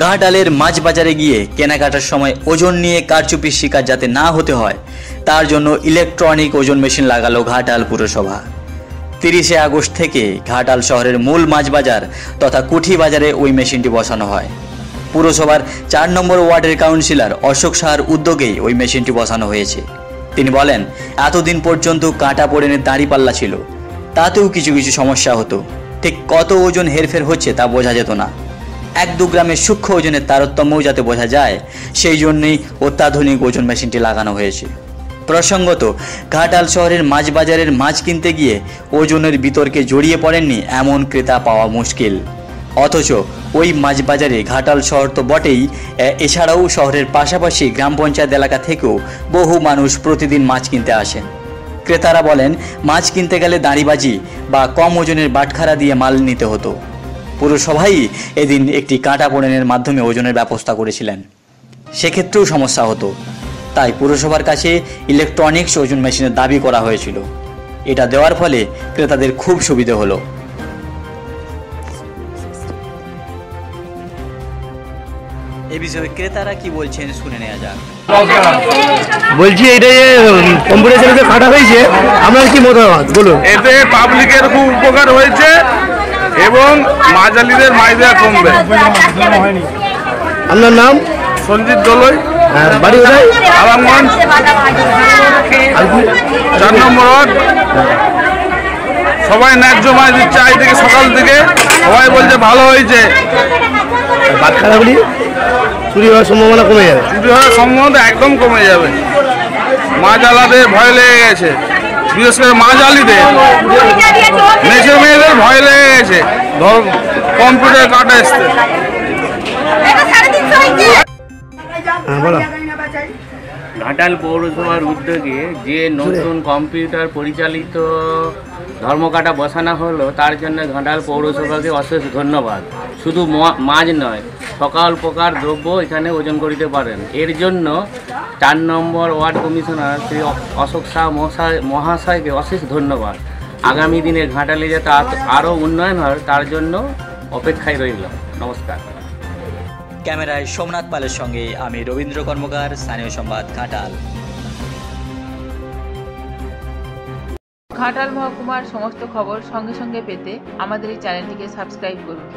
ঘাটালের মাছ বাজারে গিয়ে কেনাকাটার সময় ওজন নিয়ে কারচুপির শিকার যাতে না হতে হয়, তার জন্য ইলেকট্রনিক ওজন মেশিন লাগালো ঘাটাল পুরসভা। তিরিশে আগস্ট থেকে ঘাটাল শহরের মূল মাছ বাজার তথা কুঠি বাজারে ওই মেশিনটি বসানো হয়। পুরসভার চার নম্বর ওয়ার্ডের কাউন্সিলর অশোক সাহার উদ্যোগেই ওই মেশিনটি বসানো হয়েছে। তিনি বলেন, এতদিন পর্যন্ত কাঁটা পড়েনের দাঁড়িপাল্লা ছিল। তাতেও কিছু কিছু সমস্যা হতো। ঠিক কত ওজন হেরফের হচ্ছে তা বোঝা যেত না। এক দু গ্রামের সূক্ষ্ম ওজনের তারতম্যও যাতে বোঝা যায়, সেই জন্যই অত্যাধুনিক ওজন মেশিনটি লাগানো হয়েছে। প্রসঙ্গত, ঘাটাল শহরের মাছ বাজারের মাছ কিনতে গিয়ে ওজনের বিতর্কে জড়িয়ে পড়েননি এমন ক্রেতা পাওয়া মুশকিল। অথচ ওই মাছ বাজারে ঘাটাল শহর তো বটেই এছাড়াও শহরের পাশাপাশি গ্রাম পঞ্চায়েত এলাকা থেকেও বহু মানুষ প্রতিদিন মাছ কিনতে আসেন। ক্রেতারা বলেন, মাছ কিনতে গেলে দাঁড়িবাজি বা কম ওজনের বাটখারা দিয়ে মাল নিতে হতো। পুরসভাই এদিন একটি কাঁটা পোড়েনের মাধ্যমে ওজনের ব্যবস্থা করেছিলেন। সেক্ষেত্রেও সমস্যা হতো। তাই পুরসভার কাছে ইলেকট্রনিক্স ওজন মেশিনের দাবি করা হয়েছিল। এটা দেওয়ার ফলে ক্রেতাদের খুব সুবিধে হলো। এ বিষয়ে ক্রেতারা কি বলছেন শুনে নেওয়া যাক। বলছি এটা যে কম্পিটিশনে যে কাটা হয়েছে আপনার কি মতামত? বলুন। এতে পাবলিকের খুব উপকার হয়েছে। এবং মাঝালিদের মাছ দেওয়া কমবে। আপনার নাম? সঞ্জিত দলই। হ্যাঁ, বাড়ি কোথায়? আরামগঞ্জ। চার নম্বর ওয়ার্ড। সবাই ন্যায্য মাছ দিচ্ছে আজ থেকে সকাল থেকে। সবাই বলছে ভালো হয়েছে। চুরি হওয়ার সম্ভাবনা কমে যাবে। চুরি হওয়ার সম্ভাবনা একদম কমে যাবে। মাছ আলাদের ভয় লেগে গেছে। বিশেষ করে আলিদের মেঝে মেয়েদের ভয় লেগে গেছে। ধর কম্পিউটার কাটা এসছে। ঘাটাল পৌরসভার উদ্যোগে যে নতুন কম্পিউটার পরিচালিত ধর্মকাটা বসানো হলো, তার জন্য ঘাটাল পৌরসভাকে অশেষ ধন্যবাদ। শুধু মাছ নয়, সকাল প্রকার দ্রব্য এখানে ওজন করিতে পারেন। এর জন্য চার number ward commissioner Shri Ashok Shah মহাশয় মহাশয়কে অশেষ ধন্যবাদ। আগামী দিনে ঘাটালে যাতে আরও উন্নয়ন হয়, তার জন্য অপেক্ষায় রইল নমস্কার। ক্যামেরায় সোমনাথ পালের সঙ্গে আমি রবীন্দ্র কর্মকার, স্থানীয় সংবাদ ঘাটাল। ঘাটাল মহকুমার সমস্ত খবর সঙ্গে সঙ্গে পেতে আমাদের এই চ্যানেলটিকে সাবস্ক্রাইব করুন।